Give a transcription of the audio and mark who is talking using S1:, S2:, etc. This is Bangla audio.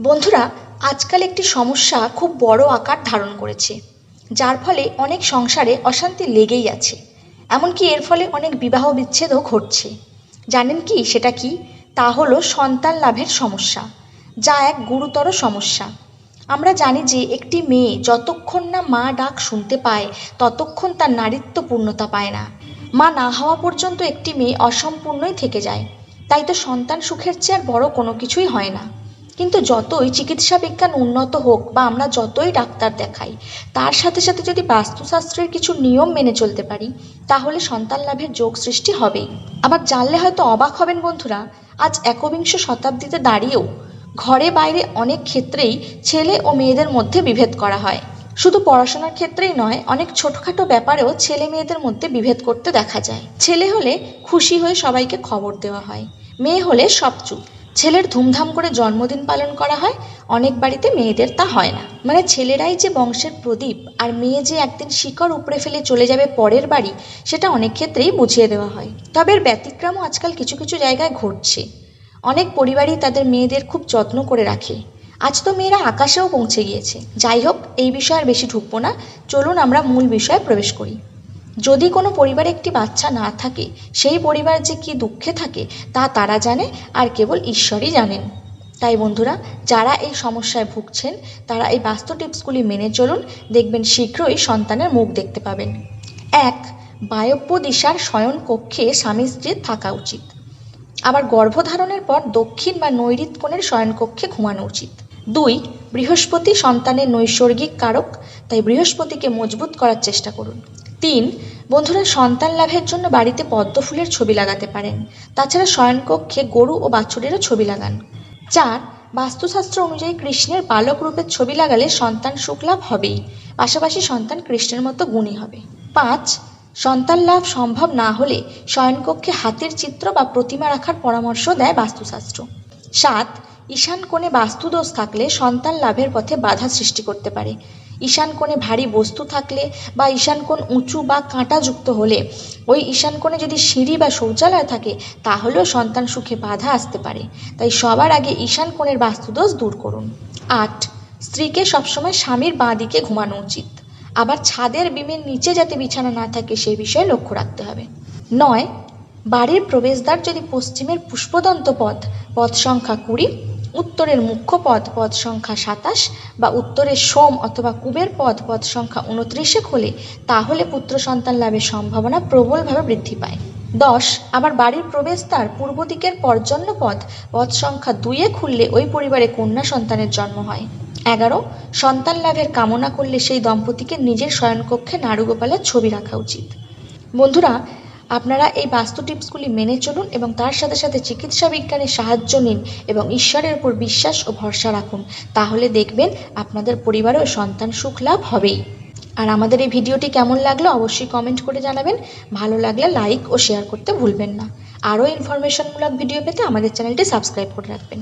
S1: বন্ধুরা, আজকাল একটি সমস্যা খুব বড় আকার ধারণ করেছে, যার ফলে অনেক সংসারে অশান্তি লেগেই আছে। এমনকি এর ফলে অনেক বিবাহ বিচ্ছেদও ঘটছে। জানেন কি সেটা কি? তা হলো সন্তান লাভের সমস্যা, যা এক গুরুতর সমস্যা। আমরা জানি যে একটি মেয়ে যতক্ষণ না মা ডাক শুনতে পায়, ততক্ষণ তার নারীত্ব পূর্ণতা পায় না। মা না হওয়া পর্যন্ত একটি মেয়ে অসম্পূর্ণই থেকে যায়। তাই তো সন্তান সুখের চেয়ে আর বড় কোনো কিছুই হয় না। কিন্তু যতই চিকিৎসা বিজ্ঞান উন্নত হোক বা আমরা যতই ডাক্তার দেখাই, তার সাথে সাথে যদি বাস্তুশাস্ত্রের কিছু নিয়ম মেনে চলতে পারি, তাহলে সন্তান লাভের যোগ সৃষ্টি হবেই। আবার জানলে হয়তো অবাক হবেন বন্ধুরা, আজ একবিংশ শতাব্দীতে দাঁড়িয়েও ঘরে বাইরে অনেক ক্ষেত্রেই ছেলে ও মেয়েদের মধ্যে বিভেদ করা হয়। শুধু পড়াশোনার ক্ষেত্রেই নয়, অনেক ছোটখাটো ব্যাপারেও ছেলে মেয়েদের মধ্যে বিভেদ করতে দেখা যায়। ছেলে হলে খুশি হয়ে সবাইকে খবর দেওয়া হয়, মেয়ে হলে সব চুপ। ছেলের ধুমধাম করে জন্মদিন পালন করা হয়, অনেক বাড়িতে মেয়েদের তা হয় না। মানে ছেলেরাই যে বংশের প্রদীপ আর মেয়ে যে একদিন শিকড় উপড়ে ফেলে চলে যাবে পরের বাড়ি, সেটা অনেক ক্ষেত্রেই বুঝিয়ে দেওয়া হয়। তবে এর ব্যতিক্রমও আজকাল কিছু কিছু জায়গায় ঘটছে। অনেক পরিবারই তাদের মেয়েদের খুব যত্ন করে রাখে। আজ তো মেয়েরা আকাশেও পৌঁছে গিয়েছে। যাই হোক, এই বিষয়ে আর বেশি ঢুকবো না। চলুন আমরা মূল বিষয়ে প্রবেশ করি। যদি কোনো পরিবারে একটি বাচ্চা না থাকে, সেই পরিবার যে কি দুঃখে থাকে, তা তারা জানে আর কেবল ঈশ্বরই জানেন। তাই বন্ধুরা, যারা এই সমস্যায় ভুগছেন, তারা এই বাস্তু টিপসগুলি মেনে চলুন। দেখবেন শীঘ্রই সন্তানের মুখ দেখতে পাবেন। এক, বায়ব্য দিশার শয়ন কক্ষে স্বামী স্ত্রীর থাকা উচিত। আবার গর্ভধারণের পর দক্ষিণ বা নৈরিত কোণের শয়নকক্ষে ঘুমানো উচিত। দুই, বৃহস্পতি সন্তানের নৈসর্গিক কারক, তাই বৃহস্পতিকে মজবুত করার চেষ্টা করুন। তিন, বন্ধুরা সন্তান লাভের জন্য বাড়িতে পদ্ম ফুলের ছবি লাগাতে পারেন। তাছাড়া শয়নকক্ষে গরু ও বাছুরেরও ছবি লাগান। চার, বাস্তুশাস্ত্র অনুযায়ী কৃষ্ণের বালক রূপের ছবি লাগালে সন্তান সুখলাভ হবেই, পাশাপাশি সন্তান কৃষ্ণের মতো গুণী হবে। পাঁচ, সন্তান লাভ সম্ভব না হলে শয়নকক্ষে হাতির চিত্র বা প্রতিমা রাখার পরামর্শ দেয় বাস্তুশাস্ত্র। সাত ঈশান কোণে বাস্তুদোষ থাকলে সন্তান লাভের পথে বাধা সৃষ্টি করতে পারে। ঈশান কোণে ভারী বস্তু থাকলে বা ঈশান কোণ উঁচু বা কাঁটাযুক্ত হলে, ওই ঈশান কোণে যদি সিঁড়ি বা শৌচালয় থাকে, তাহলেও সন্তান সুখে বাধা আসতে পারে। তাই সবার আগে ঈশান কোণের বাস্তুদোষ দূর করুন। আট, স্ত্রীকে সবসময় স্বামীর বাঁ দিকে ঘুমানো উচিত। আবার ছাদের বিমের নিচে যাতে বিছানা না থাকে সেই বিষয়ে লক্ষ্য রাখতে হবে। নয়, বাড়ির প্রবেশদ্বার যদি পশ্চিমের পুষ্পদন্ত পথ পথ সংখ্যা কুড়ি উত্তরের মুখ্য পথ পথ সংখ্যা সাতাশ বা উত্তরের সোম অথবা কুবের পথ পথ সংখ্যা উনত্রিশে খোলে, তাহলে পুত্র সন্তান লাভের সম্ভাবনা প্রবলভাবে বৃদ্ধি পায়। দশ, আবার বাড়ির প্রবেশদ্বার পূর্ব দিকের পর্জন্য পথ পথ সংখ্যা দুইয়ে খুললে ওই পরিবারে কন্যা সন্তানের জন্ম হয়। এগারো, সন্তান লাভের কামনা করলে সেই দম্পতিকে নিজের শয়নকক্ষে নাড়ুগোপালের ছবি রাখা উচিত। বন্ধুরা আপনারা এই বাস্তু টিপসগুলি মেনে চলুন এবং তার সাথে সাথে চিকিৎসা বিজ্ঞানের সাহায্য নিন এবং ঈশ্বরের উপর বিশ্বাস ও ভরসা রাখুন। তাহলে দেখবেন আপনাদের পরিবারেও সন্তান সুখ লাভ হবেই। আর আমাদের এই ভিডিওটি কেমন লাগল অবশ্যই কমেন্ট করে জানাবেন। ভালো লাগলে লাইক ও শেয়ার করতে ভুলবেন না। আরও ইনফরমেশনমূলক ভিডিও পেতে আমাদের চ্যানেলটি সাবস্ক্রাইব করে রাখবেন।